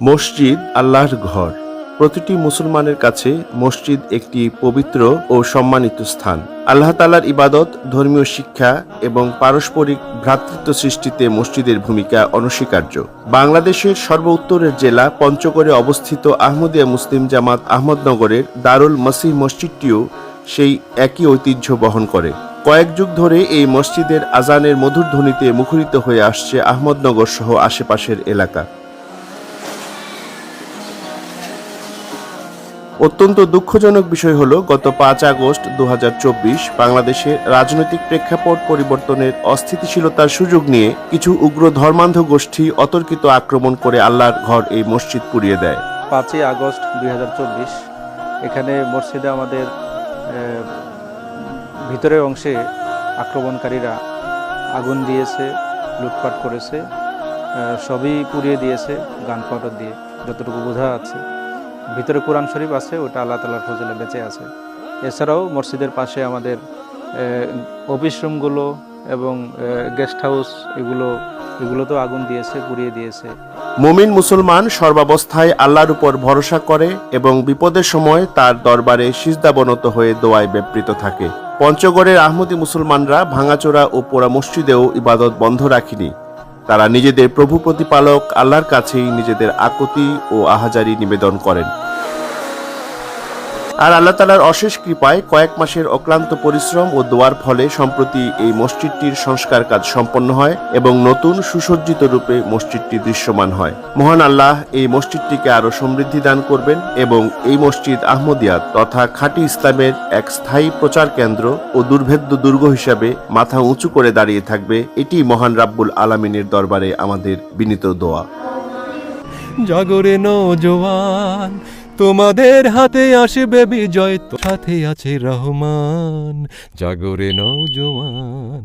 মসজিদ আল্লাহর ঘর। প্রতিটি মুসলমানের কাছে মসজিদ একটি পবিত্র ও সম্মানিত স্থান। আল্লাহ তালার ইবাদত, ধর্মীয় শিক্ষা এবং পারস্পরিক ভ্রাতৃত্ব সৃষ্টিতে মসজিদের ভূমিকা অনস্বীকার্য। বাংলাদেশের সর্ব উত্তরের জেলা পঞ্চগড়ে অবস্থিত আহমদিয়া মুসলিম জামাত আহমদনগরের দারুল মসিহ মসজিদটিও সেই একই ঐতিহ্য বহন করে। কয়েক যুগ ধরে এই মসজিদের আজানের মধুর ধ্বনিতে মুখরিত হয়ে আসছে আহমদনগর সহ আশেপাশের এলাকা। অত্যন্ত দুঃখজনক বিষয় হলো, গত পাঁচ আগস্ট দু হাজার চব্বিশ বাংলাদেশে রাজনৈতিক প্রেক্ষাপট পরিবর্তনের অস্থিতিশীলতার সুযোগ নিয়ে কিছু উগ্র ধর্মান্ধ গোষ্ঠী অতর্কিত আক্রমণ করে আল্লাহর ঘর এই মসজিদ পুড়িয়ে দেয়। পাঁচই আগস্ট দুই হাজার চব্বিশ এখানে মসজিদে আমাদের ভিতরের অংশে আক্রমণকারীরা আগুন দিয়েছে, লুটপাট করেছে সবই পুড়িয়ে দিয়েছে গান দিয়ে, যতটুকু বোঝা আছে ভিতরে কোরআন শরীফ আছে, ওটা আল্লাহ তালার ফজলে বেঁচে আছে। এছাড়াও মসজিদের পাশে আমাদের অফিস রুমগুলো এবং গেস্ট হাউস এগুলো, এগুলোতেও আগুন দিয়েছে, পুড়িয়ে দিয়েছে। মুমিন মুসলমান সর্বাবস্থায় আল্লাহর উপর ভরসা করে এবং বিপদের সময় তার দরবারে সিজদাবনত হয়ে দোয়ায় ব্যাপৃত থাকে। পঞ্চগড়ের আহমদী মুসলমানরা ভাঙাচোরা ও পোড়া মসজিদেও ইবাদত বন্ধ রাখেনি। তারা নিজেদের প্রভু প্রতিপালক আল্লাহর কাছেই নিজেদের আকুতি ও আহাজারি নিবেদন করেন। আর আল্লাহ তালার অশেষ কৃপায় কয়েক মাসের অক্লান্ত পরিশ্রম ও দোয়ার ফলে সম্প্রতি এই মসজিদটির সংস্কার কাজ সম্পন্ন হয় এবং নতুন সুসজ্জিত রূপে মসজিদটি দৃশ্যমান হয়। মহান আল্লাহ এই মসজিদটিকে আরও সমৃদ্ধি দান করবেন এবং এই মসজিদ আহমদিয়াত তথা খাঁটি ইসলামের এক স্থায়ী প্রচার কেন্দ্র ও দুর্ভেদ্য দুর্গ হিসাবে মাথা উঁচু করে দাঁড়িয়ে থাকবে এটি মহান রাব্বুল আলামিনের দরবারে আমাদের বিনীত দোয়া। জাগরে নৌজওয়ান তোমাদের হাতে আসবে বিজয় তো সাথে আছে রহমান জাগরে নৌজওয়ান